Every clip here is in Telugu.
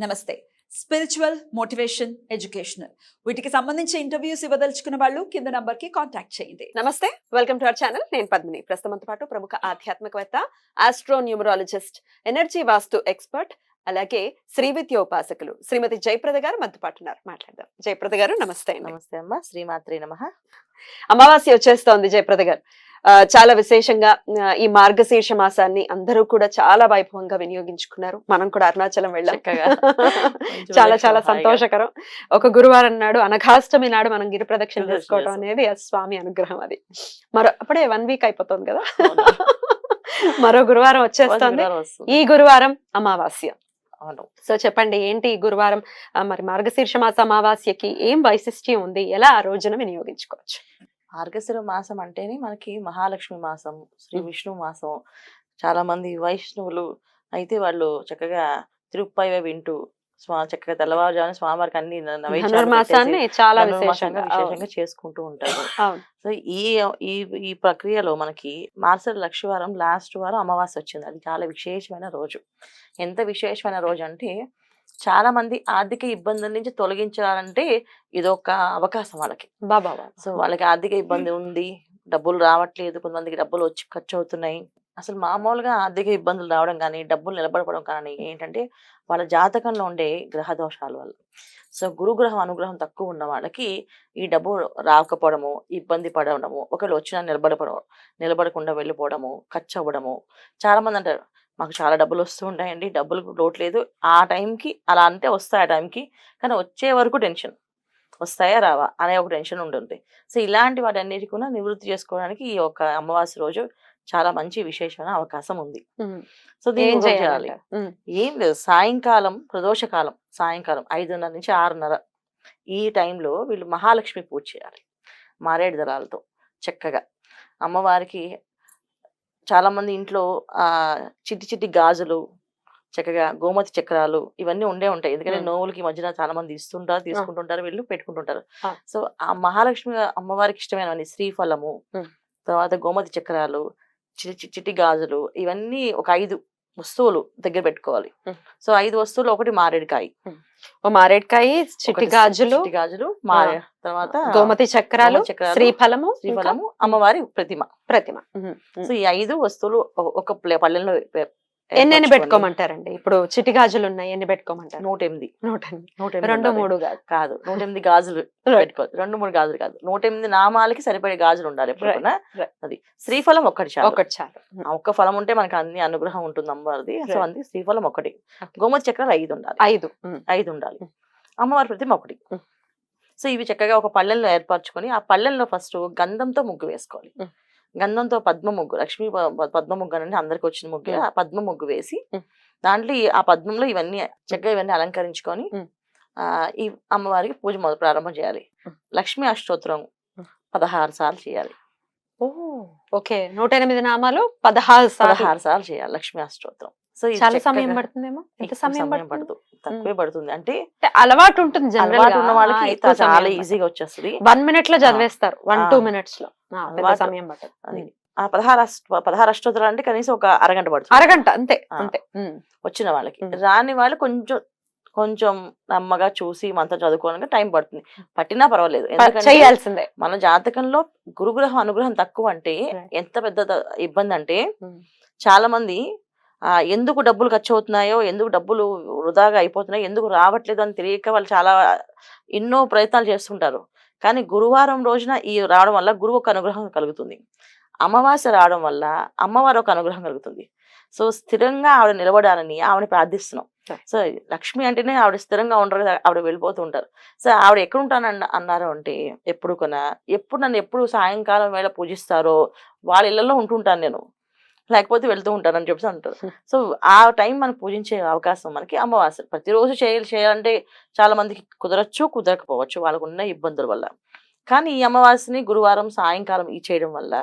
నమస్తే. స్పిరిచువల్ మోటివేషన్ ఎడ్యుకేషనల్ వీటికి సంబంధించి ఇంటర్వ్యూస్ ఇవ్వదలుచుకున్న వాళ్ళు కింద నంబర్కి కాంటాక్ట్ చేయండి. నమస్తే. వెల్కమ్ టు అవర్ ఛానల్ నేను పద్మిని. ప్రస్తుతంతో పాటు ప్రముఖ ఆధ్యాత్మికవేత్త astro numerologist energy vastu expert అలాగే శ్రీవిద్య ఉపాసకులు శ్రీమతి జయప్రద గారు మనతో పాటు ఉన్నారు. మాట్లాడదాం. జయప్రద గారు నమస్తే అండి. నమస్తే అమ్మ. శ్రీమాత్రి నమ. అమావాస్య వచ్చేస్తోంది జయప్రద గారు. చాలా విశేషంగా ఈ మార్గశీర్ష మాసాన్ని అందరూ కూడా చాలా వైభవంగా వినియోగించుకున్నారు. మనం కూడా అరుణాచలం వెళ్ళాం. చాలా చాలా. సంతోషకరం. ఒక గురువారం నాడు అనఘాష్టమి నాడు మనం గిరి ప్రదక్షిణ చేసుకోవడం. అనేది ఆ స్వామి అనుగ్రహం అది. మరో అప్పుడే వన్ వీక్ అయిపోతుంది కదా. మరో గురువారం వచ్చేస్తోంది. ఈ గురువారం అమావాస్య. సో చెప్పండి ఏంటి ఈ గురువారం? మరి మార్గశీర్ష మాస అమావాస్యకి ఏం వైశిష్ట్యం ఉంది? ఎలా ఆ రోజున వినియోగించుకోవచ్చు? మార్గశిర మాసం అంటేనే మనకి మహాలక్ష్మి మాసం శ్రీ విష్ణు మాసం. చాలా మంది వైష్ణవులు అయితే వాళ్ళు చక్కగా తిరుపైవ వింటూ స్వా చక్కగా తెల్లవారుజామున స్వామివారికి అన్ని చాలా విశేషంగా విశేషంగా చేసుకుంటూ ఉంటారు. సో ఈ ఈ ఈ ప్రక్రియలో మనకి మార్సల లక్షవారం లాస్ట్ వారం అమావాస్య వచ్చింది. అది చాలా విశేషమైన రోజు. ఎంత విశేషమైన రోజు అంటే చాలా మంది ఆర్థిక ఇబ్బందుల నుంచి తొలగించాలంటే ఇదొక అవకాశం వాళ్ళకి. బాబా సో వాళ్ళకి ఆర్థిక ఇబ్బంది ఉంది డబ్బులు రావట్లేదు కొంతమందికి డబ్బులు వచ్చి ఖర్చు అవుతున్నాయి అసలు మామూలుగా ఆర్థిక ఇబ్బందులు రావడం కానీ డబ్బులు నిలబడపడం కానీ ఏంటంటే వాళ్ళ జాతకంలో ఉండే గ్రహ దోషాల వల్ల. సో గురుగ్రహం అనుగ్రహం తక్కువ ఉన్న వాళ్ళకి ఈ డబ్బు రాకపోవడము ఇబ్బంది పడడము ఒకవేళ వచ్చినా నిలబడపడం నిలబడకుండా వెళ్ళిపోవడము ఖర్చు అవ్వడము చాలా మంది అంటారు మాకు చాలా డబ్బులు వస్తూ ఉంటాయండి. డబ్బులు లోటు లేదు. ఆ టైంకి అలా అంటే వస్తాయి ఆ టైంకి. కానీ వచ్చే వరకు టెన్షన్. వస్తాయా రావా అనే ఒక టెన్షన్ ఉంటుంది. సో ఇలాంటి వాటన్నిటి కూడా నివృత్తి చేసుకోవడానికి ఈ యొక్క అమావాస్య రోజు చాలా మంచి విశేషమైన అవకాశం ఉంది. సో ఏం దీన్ని చేయాలి. ఏం లేదు. సాయంకాలం ప్రదోషకాలం సాయంకాలం ఐదున్నర నుంచి ఆరున్నర ఈ టైంలో వీళ్ళు మహాలక్ష్మి పూజ చేయాలి. మారేడు దళాలతో చక్కగా. అమ్మవారికి చాలా మంది ఇంట్లో ఆ చిట్టి చిట్టి గాజులు చక్కగా గోమతి చక్రాలు ఇవన్నీ ఉండే ఉంటాయి ఎందుకంటే. నోవులకి మధ్యన చాలా మంది ఇస్తుంటారు తీసుకుంటుంటారు వీళ్ళు పెట్టుకుంటుంటారు. సో ఆ మహాలక్ష్మి అమ్మవారికి ఇష్టమైనవన్నీ శ్రీఫలము. తర్వాత గోమతి చక్రాలు చిట్టి చిట్టి గాజులు ఇవన్నీ ఒక ఐదు వస్తువులు దగ్గర పెట్టుకోవాలి. సో ఐదు వస్తువులు ఒకటి మారేడుకాయ. ఓ మారేడుకాయ చిట్టి గాజులు గాజులు మారే తర్వాత గోమతి చక్రాలు శ్రీఫలము శ్రీఫలము అమ్మవారి ప్రతిమ. ప్రతిమ. సో ఈ ఐదు వస్తువులు ఒక- ఒక ప్లే- పళ్ళెంలో పె- ఎన్ని పెట్టుకోమంటారండి ఇప్పుడు చిట్టి గాజులు ఉన్నాయి ఎన్ని పెట్టుకోమంటారు నూట ఎనిమిది నూట ఎనిమిది. నూట ఎనిమిది రెండు. మూడు కాదు నూట ఎనిమిది గాజులు. పెట్టుకోవాలి రెండు మూడు గాజులు కాదు నూట ఎనిమిది నామాలకి సరిపడే గాజులు ఉండాలి ఎప్పుడు Right. కూడా. Right. అది శ్రీఫలం ఒక్కటి చాలు ఒకటి చాలు ఒక్క ఫలం ఉంటే మనకి అన్ని అనుగ్రహం ఉంటుంది అమ్మవారిది సో Right. అంది శ్రీఫలం ఒకటి. గోమతి చక్రాలు ఐదు ఉండాలి ఐదు ఐదు ఉండాలి. అమ్మవారి ప్రతిమ ఒకటి. సో ఇవి చక్కగా ఒక పళ్ళెంలో ఏర్పరచుకొని ఆ పళ్ళెంలో ఫస్ట్ గంధంతో ముగ్గు వేసుకోవాలి. గంధంతో పద్మ ముగ్గు లక్ష్మీ పద్మ ముగ్గు అని అందరికి వచ్చిన ముగ్గు. ఆ పద్మ ముగ్గు వేసి. దాంట్లో ఆ పద్మంలో ఇవన్నీ చక్కగా ఇవన్నీ అలంకరించుకొని. ఆ ఈ అమ్మవారికి పూజ మొదలు ప్రారంభం చేయాలి. లక్ష్మీ అష్టోత్తరం. పదహారు సార్లు చేయాలి ఓకే నూట ఎనిమిది నామాలు పదహారు సార్లు పదహారు సార్లు చేయాలి లక్ష్మీ అష్టోత్తరం సో చాలా సమయం పడుతుందేమో ఎంత సమయం పడుతుంది పడుతుంది తక్కువే పడుతుంది అంటే అలవాటు ఉంటుంది జనరల్ అలవాటు ఉన్న వాళ్ళకి చాలా ఈజీగా వచ్చేస్తుంది వన్ మినిట్లో చదివేస్తారు వన్. టూ మినిట్స్లో. సమయం. ఉమ్. ఆ పదహారు అష్ట పదహారు అష్టోత్తరాలు అంటే కనీసం ఒక అరగంట పడుతుంది అరగంట అంతే. అంతే. వచ్చిన వాళ్ళకి. రాని వాళ్ళు కొంచెం కొంచెం నమ్మగా చూసి మంత్రం చదువుకోవడానికి టైం పడుతుంది పట్టినా పర్వాలేదు ఎందుకంటే చేయాల్సిందే మన జాతకంలో గురుగ్రహం అనుగ్రహం తక్కువ అంటే. ఎంత పెద్ద ఇబ్బంది అంటే. చాలా మంది ఎందుకు డబ్బులు ఖర్చు అవుతున్నాయో ఎందుకు డబ్బులు వృధాగా అయిపోతున్నాయో ఎందుకు రావట్లేదు అని తెలియక వాళ్ళు చాలా ఎన్నో ప్రయత్నాలు చేస్తుంటారు. కానీ గురువారం రోజున ఈ రావడం వల్ల గురువు ఒక అనుగ్రహం కలుగుతుంది. అమావాస్య రావడం వల్ల అమ్మవారు ఒక అనుగ్రహం కలుగుతుంది. సో స్థిరంగా ఆవిడ నిలబడాలని ఆవిడ ప్రార్థిస్తున్నాం. సో లక్ష్మి అంటేనే ఆవిడ స్థిరంగా ఉండరు కదా ఆవిడ వెళ్ళిపోతూ ఉంటారు. సో ఆవిడ ఎక్కడ ఉంటానన్న అన్నారు అంటే ఎప్పుడు కొన ఎప్పుడు నన్ను ఎప్పుడు సాయంకాలం వేళ పూజిస్తారో వాళ్ళ ఇళ్ళలో ఉంటుంటాను నేను. లేకపోతే వెళ్తూ ఉంటానని చెప్పేసి అంటారు. సో ఆ టైం మనం పూజించే అవకాశం మనకి అమావాస్య. ప్రతిరోజు చేయాలి చేయాలంటే చాలా మందికి కుదరచ్చు కుదరకపోవచ్చు. వాళ్ళకు ఉన్న ఇబ్బందుల వల్ల. కానీ ఈ అమావాస్యని గురువారం సాయంకాలం ఈ చేయడం వల్ల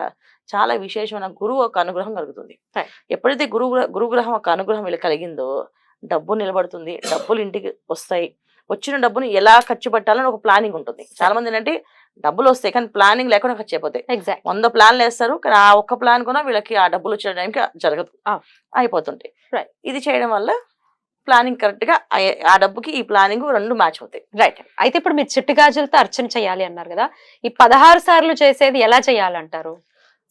చాలా విశేషమైన గురువు ఒక అనుగ్రహం కలుగుతుంది. ఎప్పుడైతే గురువు గురుగ్రహం ఒక అనుగ్రహం వీళ్ళకి కలిగిందో డబ్బు నిలబడుతుంది డబ్బులు ఇంటికి వస్తాయి. వచ్చిన డబ్బుని ఎలా ఖర్చు పెట్టాలని ఒక ప్లానింగ్ ఉంటుంది. చాలా మంది ఏంటంటే డబ్బులు వస్తాయి కానీ ప్లానింగ్ లేకుండా ఖర్చు అయిపోతాయి. ఎగ్జాక్ట్ వంద ప్లాన్లు వేస్తారు కానీ ఆ ఒక్క ప్లాన్ కూడా వీళ్ళకి ఆ డబ్బులు వచ్చిన టైంకి జరగదు. అయిపోతుంటాయి. ఇది చేయడం వల్ల ప్లానింగ్ కరెక్ట్గా ఆ- డబ్బుకి ఈ ప్లానింగ్ రెండు మ్యాచ్ అవుతాయి. రైట్ అయితే ఇప్పుడు మీరు చిట్టి గాజులతో అర్చన చేయాలి అన్నారు కదా ఈ పదహారు సార్లు చేసేది ఎలా చేయాలంటారు?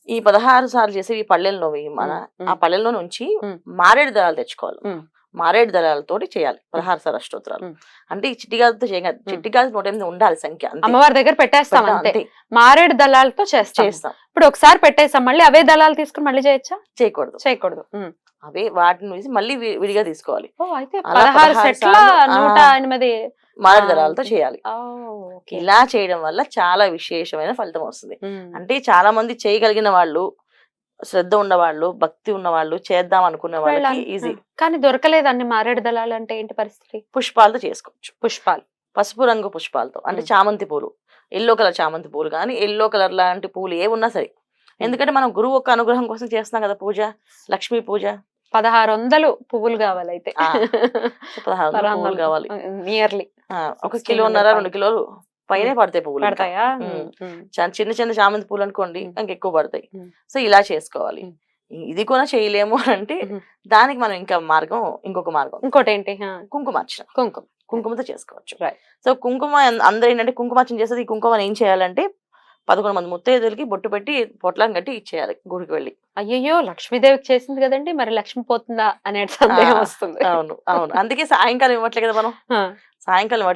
ఈ పదహారు సార్లు చేసి ఈ పల్లెల్లో మన ఆ పల్లెల్లో నుంచి. మారేడు దళాలు తెచ్చుకోవాలి. మారేడు దళాలతోటి చేయాలి. అష్టోత్తరాలు ఉమ్. అంటే ఈ చిట్టి గాజుతో చేయాలి చిట్టి గాజు నూట ఎనిమిది ఉండాలి సంఖ్య. అమ్మవారి దగ్గర పెట్టేస్తాం అంతే. మారేడు దళాలతో చేస్తాం. చేస్తాం. ఇప్పుడు ఒకసారి పెట్టేస్తాం మళ్ళీ అవే దళాలు తీసుకుని మళ్ళీ చేయొచ్చా? చేయకూడదు. చేయకూడదు. అవే వాటిని వేసి మళ్ళీ విడిగా తీసుకోవాలి. ఓ అయితే అలా పదహారు 16 సెట్ల సార్లు, నూట. ఎనిమిది. చేయాలి. ఇలా చేయడం వల్ల చాలా విశేషమైన ఫలితం వస్తుంది. అంటే చాలా మంది చేయగలిగిన వాళ్ళు శ్రద్ధ ఉన్నవాళ్ళు భక్తి ఉన్నవాళ్ళు చేద్దాం అనుకునే వాళ్ళకి. ఈజీ. కానీ దొరకలేదు అన్ని మారేడు దళాలు అంటే ఏంటి పరిస్థితి పుష్పాలతో చేసుకోవచ్చు పుష్పాలు పసుపు రంగు పుష్పాలతో అంటే. చామంతి పూలు ఎల్లో కలర్ చామంతి పూలు కానీ ఎల్లో కలర్ లాంటి పూలు ఏ ఉన్నా సరే ఎందుకంటే మనం గురువు యొక్క అనుగ్రహం కోసం చేస్తున్నాం కదా పూజ లక్ష్మీ పూజ పదహారు వందలు పువ్వులు కావాలి అయితే. పదహారు వందల పువ్వులు కావాలి నియర్లీ ఒక 1600 కిలోన్నర పైన. రెండు కిలోలు పైనే పడతాయి పువ్వులు. పడతాయా? చిన్న చిన్న చామంతి పూలు అనుకోండి మ్. ఇంకా ఎక్కువ పడతాయి. సో ఇలా చేసుకోవాలి. ఇది కూడా చేయలేము అంటే. దానికి మనం ఇంకా మార్గం ఇంకొక మార్గం. ఇంకోటి ఏంటి కుంకుమార్చన. కుంకుమ. కుంకుమతో చేసుకోవచ్చు. సో కుంకుమ అందరూ ఏంటంటే కుంకుమార్చన చేసేది ఈ కుంకుమని ఏం చేయాలంటే పదకొండు మంది ముత్తైదులకి బొట్టు పెట్టి పొట్లం కట్టి ఇచ్చేయాలి గుడికి వెళ్ళి. అయ్యయ్యో! లక్ష్మీదేవికి చేసింది కదండి మరి లక్ష్మి పోతుందా అనే సందేహం వస్తుంది. అవును అవును. అందుకే సాయంకాలం ఇవ్వట్లే కదా మనం. సాయంకాలం.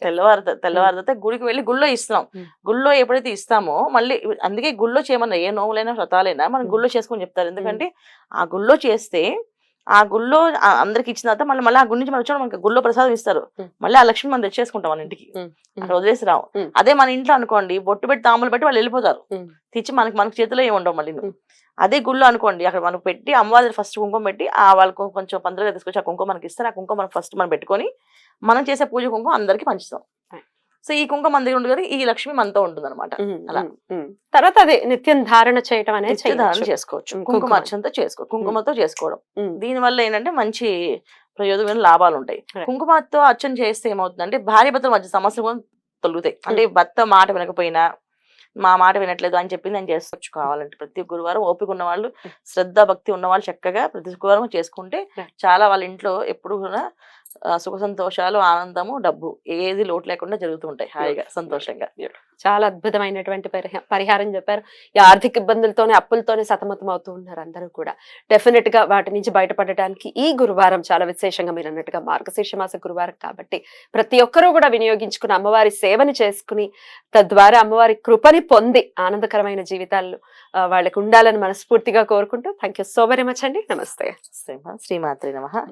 తెల్లవారు తెల్లవారు తర్వాత గుడికి వెళ్ళి గుళ్ళో ఇస్తున్నాం మ్. గుళ్ళో ఎప్పుడైతే ఇస్తామో మళ్ళీ అందుకే గుళ్ళో చేయమన్నా ఏ నోములైనా వ్రతాలైనా మనం. గుళ్ళో చేసుకొని చెప్తారు. ఎందుకంటే ఆ గుళ్ళో చేస్తే ఆ గుళ్ళో అందరికి ఇచ్చిన తర్వాత మళ్ళీ మళ్ళీ ఆ గుడి నుంచి మనం వచ్చాడు మనకి గుళ్ళో ప్రసాదం ఇస్తారు. మళ్ళీ ఆ లక్ష్మి మనం తెచ్చేసుకుంటాం మన ఇంటికి. అక్కడ వదిలేసి రావు. అదే మన ఇంట్లో అనుకోండి బొట్టు పెట్టి తాములు పెట్టి వాళ్ళు వెళ్ళిపోతారు. తెచ్చి మనకి మనకి చేతిలో ఏమి ఉండవు మళ్ళీ. అదే గుళ్ళో అనుకోండి అక్కడ మనకు పెట్టి అమ్మవారి ఫస్ట్ కుంకుమ పెట్టి ఆ వాళ్ళకు కొంచెం పందిరిగా తీసుకొచ్చి ఆ కుంకుమ మనకి ఇస్తారు ఆ కుంకుమ మనం ఫస్ట్ మనం పెట్టుకొని మనం చేసే పూజ కుంకుమ అందరికి పంచుతాం. సో ఈ కుంకుమ మన దగ్గర ఉంటుంది కదా ఈ లక్ష్మి మనతో ఉంటుంది అనమాట అలా. తర్వాత అదే నిత్యం ధారణ చేయటం అనేది ధారణ. చేసుకోవచ్చు. కుంకుమ. అర్చనతో చేసుకో కుంకుమతో చేసుకోవడం. దీని వల్ల ఏంటంటే మంచి ప్రయోజనమైన లాభాలు ఉంటాయి. కుంకుమతో అర్చన చేస్తే ఏమవుతుందంటే భార్య భర్తల మధ్య సమస్యలు కూడా తొలుగుతాయి. అంటే భర్త మాట వినకపోయినా మా మాట వినట్లేదు అని చెప్పి నేను చేసుకోవచ్చు కావాలంటే. ప్రతి గురువారం ఓపిక ఉన్న వాళ్ళు శ్రద్ధ భక్తి ఉన్న వాళ్ళు చక్కగా ప్రతి గురువారం చేసుకుంటే. చాలా వాళ్ళ ఇంట్లో ఎప్పుడు కూడా సుఖ సంతోషాలు ఆనందము డబ్బు ఏది లోటు లేకుండా జరుగుతూ ఉంటాయి హాయిగా సంతోషంగా. చాలా అద్భుతమైనటువంటి పరిహ- పరిహారం చెప్పారు. ఈ ఆర్థిక ఇబ్బందులతోనే అప్పులతోనే సతమతం అవుతూ ఉన్నారు అందరూ కూడా. డెఫినెట్గా వాటి నుంచి బయటపడడానికి ఈ గురువారం చాలా విశేషంగా మీరు అన్నట్టుగా మార్గశీర్ష మాస గురువారం కాబట్టి ప్రతి ఒక్కరూ కూడా వినియోగించుకుని అమ్మవారి సేవని చేసుకుని తద్వారా అమ్మవారి కృపని పొంది ఆనందకరమైన జీవితాలు వాళ్ళకి ఉండాలని మనస్ఫూర్తిగా కోరుకుంటూ thank you so very much అండి. నమస్తే. శ్రీమా శ్రీమాత్రి నమ.